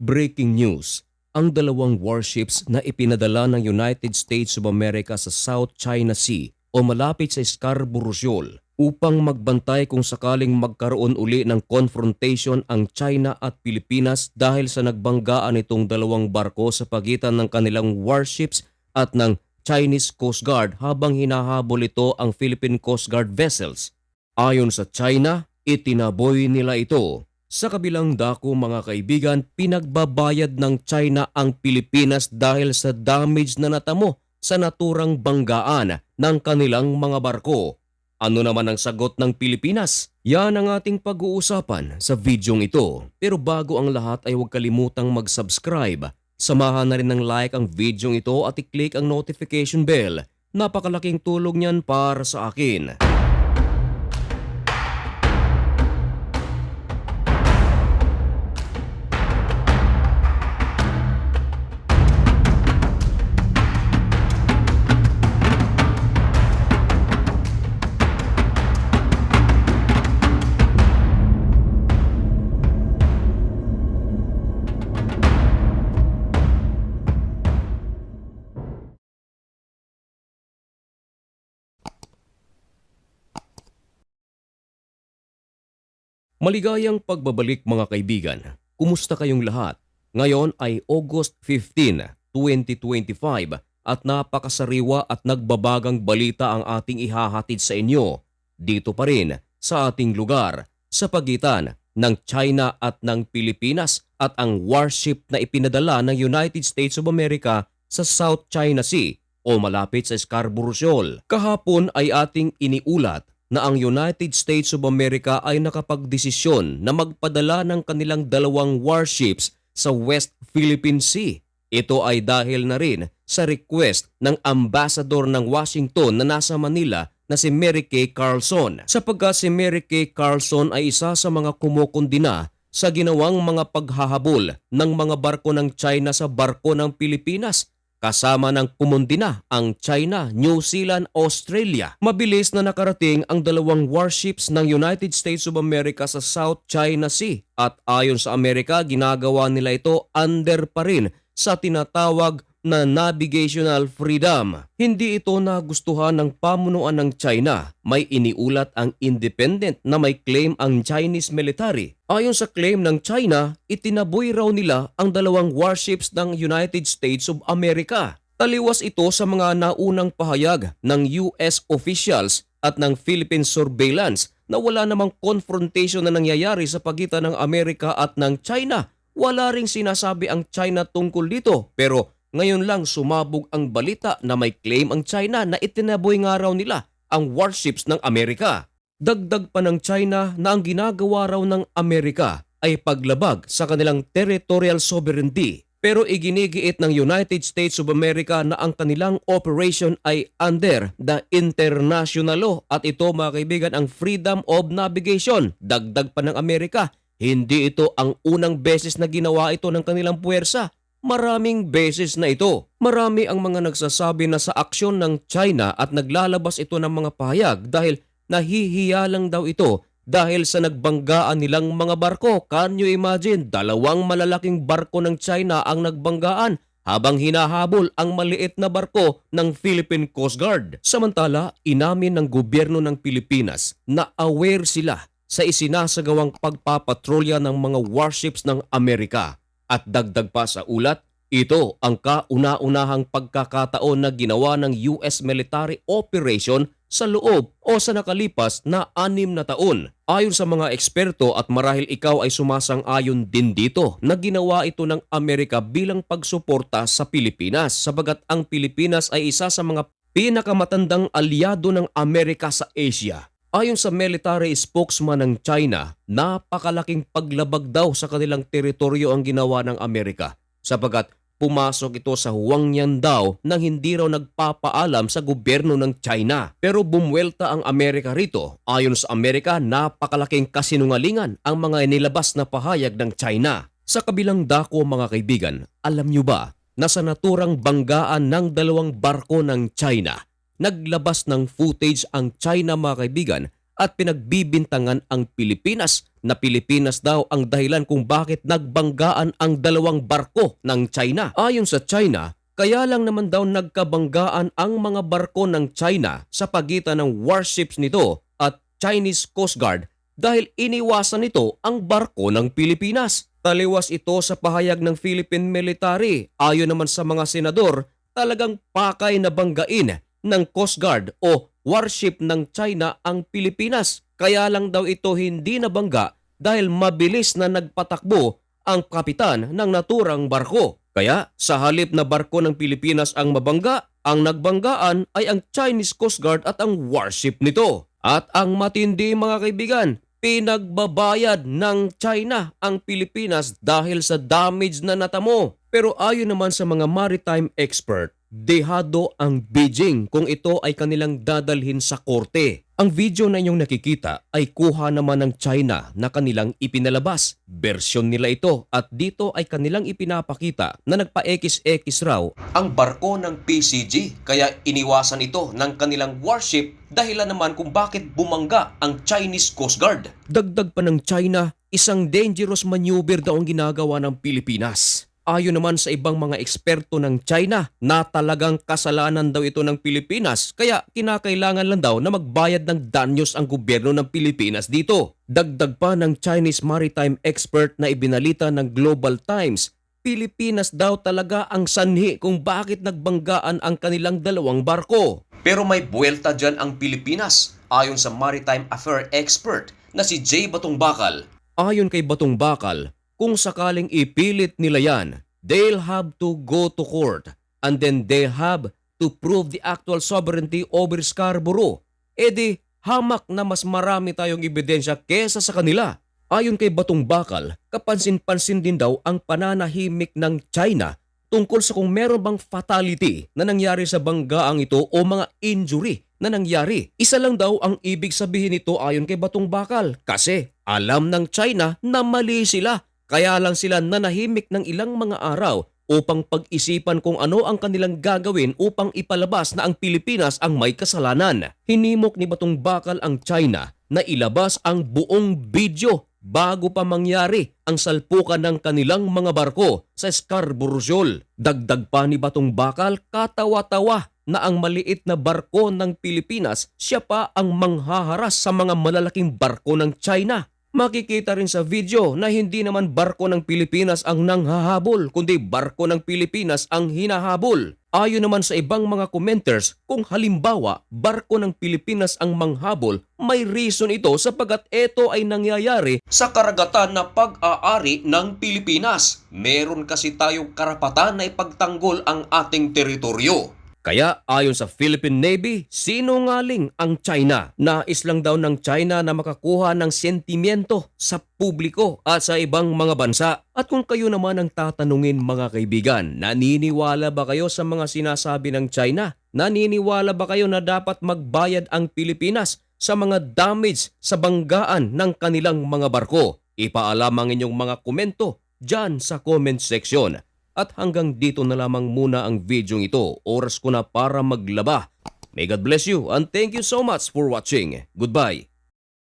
Breaking news, ang dalawang warships na ipinadala ng United States of America sa South China Sea o malapit sa Scarborough Shoal upang magbantay kung sakaling magkaroon uli ng confrontation ang China at Pilipinas dahil sa nagbanggaan itong dalawang barko sa pagitan ng kanilang warships at ng Chinese Coast Guard habang hinahabol ito ang Philippine Coast Guard vessels. Ayon sa China, itinaboy nila ito. Sa kabilang dako mga kaibigan, pinagbabayad ng China ang Pilipinas dahil sa damage na natamo sa naturang banggaan ng kanilang mga barko. Ano naman ang sagot ng Pilipinas? Yan ang ating pag-uusapan sa videong ito. Pero bago ang lahat ay huwag kalimutang mag-subscribe. Samahan na rin ng like ang videong ito at i-click ang notification bell. Napakalaking tulong niyan para sa akin. Maligayang pagbabalik mga kaibigan. Kumusta kayong lahat? Ngayon ay August 15, 2025 at napakasariwa at nagbabagang balita ang ating ihahatid sa inyo. Dito pa rin sa ating lugar sa pagitan ng China at ng Pilipinas at ang warship na ipinadala ng United States of America sa South China Sea o malapit sa Scarborough Shoal. Kahapon ay ating iniulat na ang United States of America ay nakapagdesisyon na magpadala ng kanilang dalawang warships sa West Philippine Sea. Ito ay dahil na rin sa request ng ambassador ng Washington na nasa Manila na si Mary Kay Carlson sapagkat si Mary Kay Carlson ay isa sa mga kumukundina sa ginawang mga paghahabol ng mga barko ng China sa barko ng Pilipinas kasama ng kumundina ang China, New Zealand, Australia. Mabilis na nakarating ang dalawang warships ng United States of America sa South China Sea at ayon sa Amerika ginagawa nila ito under pa rin sa tinatawag na navigational freedom. Hindi ito nagustuhan ng pamunuan ng China. May iniulat ang independent na may claim ang Chinese military. Ayon sa claim ng China, itinaboy raw nila ang dalawang warships ng United States of America. Taliwas ito sa mga naunang pahayag ng US officials at ng Philippine surveillance na wala namang confrontation na nangyayari sa pagitan ng Amerika at ng China. Wala ring sinasabi ang China tungkol dito pero ngayon lang sumabog ang balita na may claim ang China na itinaboy nga raw nila ang warships ng Amerika. Dagdag pa ng China na ang ginagawa raw ng Amerika ay paglabag sa kanilang territorial sovereignty. Pero iginigiit ng United States of America na ang kanilang operation ay under the international law at ito mga kaibigan ang freedom of navigation. Dagdag pa ng Amerika, hindi ito ang unang beses na ginawa ito ng kanilang puwersa. Maraming beses na ito. Marami ang mga nagsasabi na sa aksyon ng China at naglalabas ito ng mga pahayag dahil nahihiya lang daw ito dahil sa nagbanggaan nilang mga barko. Can you imagine? Dalawang malalaking barko ng China ang nagbanggaan habang hinahabol ang maliit na barko ng Philippine Coast Guard. Samantala, inamin ng gobyerno ng Pilipinas na aware sila sa isinasagawang pagpapatrolya ng mga warships ng Amerika. At dagdag pa sa ulat, ito ang kauna-unahang pagkakataon na ginawa ng US military operation sa loob o sa nakalipas na anim na taon. Ayon sa mga eksperto at marahil ikaw ay sumasang-ayon din dito na ginawa ito ng Amerika bilang pagsuporta sa Pilipinas sabagat ang Pilipinas ay isa sa mga pinakamatandang aliado ng Amerika sa Asia. Ayon sa military spokesman ng China, napakalaking paglabag daw sa kanilang teritoryo ang ginawa ng Amerika sapagat pumasok ito sa Huangyan daw nang hindi raw nagpapaalam sa gobyerno ng China. Pero bumwelta ang Amerika rito. Ayon sa Amerika, napakalaking kasinungalingan ang mga nilabas na pahayag ng China. Sa kabilang dako mga kaibigan, alam nyo ba na sa naturang banggaan ng dalawang barko ng China, naglabas ng footage ang China mga kaibigan at pinagbibintangan ang Pilipinas na Pilipinas daw ang dahilan kung bakit nagbanggaan ang dalawang barko ng China. Ayon sa China, kaya lang naman daw nagkabanggaan ang mga barko ng China sa pagitan ng warships nito at Chinese Coast Guard dahil iniwasan nito ang barko ng Pilipinas. Taliwas ito sa pahayag ng Philippine Military. Ayon naman sa mga senador, talagang pakay na banggain ng Coast Guard o warship ng China ang Pilipinas. Kaya lang daw ito hindi nabangga dahil mabilis na nagpatakbo ang kapitan ng naturang barko. Kaya sa halip na barko ng Pilipinas ang mabangga, ang nagbanggaan ay ang Chinese Coast Guard at ang warship nito. At ang matindi mga kaibigan, pinagbabayad ng China ang Pilipinas dahil sa damage na natamo. Pero ayon naman sa mga maritime expert, dehado ang Beijing kung ito ay kanilang dadalhin sa korte. Ang video na inyong nakikita ay kuha naman ng China na kanilang ipinalabas. Versyon nila ito at dito ay kanilang ipinapakita na nagpa-X-X raw ang barko ng PCG kaya iniwasan ito ng kanilang warship dahilan naman kung bakit bumangga ang Chinese Coast Guard. Dagdag pa ng China, isang dangerous maneuver daw ang ginagawa ng Pilipinas. Ayon naman sa ibang mga eksperto ng China na talagang kasalanan daw ito ng Pilipinas kaya kinakailangan lang daw na magbayad ng danyos ang gobyerno ng Pilipinas dito. Dagdag pa ng Chinese maritime expert na ibinalita ng Global Times, Pilipinas daw talaga ang sanhi kung bakit nagbanggaan ang kanilang dalawang barko. Pero may buwelta dyan ang Pilipinas ayon sa maritime affair expert na si Jay Batong Bakal. Ayon kay Batong Bakal, kung sakaling ipilit nila yan, they'll have to go to court and then they have to prove the actual sovereignty over Scarborough. E di, hamak na mas marami tayong ebidensya kesa sa kanila. Ayon kay Batong Bakal, kapansin-pansin din daw ang pananahimik ng China tungkol sa kung meron bang fatality na nangyari sa banggaang ito o mga injury na nangyari. Isa lang daw ang ibig sabihin nito ayon kay Batong Bakal kasi alam ng China na mali sila kaya lang sila nanahimik ng ilang mga araw upang pag-isipan kung ano ang kanilang gagawin upang ipalabas na ang Pilipinas ang may kasalanan. Hinimok ni Batong Bakal ang China na ilabas ang buong video bago pa mangyari ang salpukan ng kanilang mga barko sa Scarborough. Dagdag pa ni Batong Bakal katawa-tawa na ang maliit na barko ng Pilipinas siya pa ang manghaharas sa mga malalaking barko ng China. Makikita rin sa video na hindi naman barko ng Pilipinas ang nanghahabol kundi barko ng Pilipinas ang hinahabol. Ayon naman sa ibang mga commenters, kung halimbawa barko ng Pilipinas ang manghabol, may reason ito sapagat ito ay nangyayari sa karagatan na pag-aari ng Pilipinas. Meron kasi tayong karapatan na ipagtanggol ang ating teritoryo. Kaya ayon sa Philippine Navy, sinungaling ang China. Nais lang daw ng China na makakuha ng sentimiento sa publiko at sa ibang mga bansa. At kung kayo naman ang tatanungin mga kaibigan, naniniwala ba kayo sa mga sinasabi ng China? Naniniwala ba kayo na dapat magbayad ang Pilipinas sa mga damage sa banggaan ng kanilang mga barko? Ipaalam ang inyong mga komento dyan sa comment section. At hanggang dito na lamang muna ang video ito. Oras ko na para maglaba. May God bless you and thank you so much for watching. Goodbye.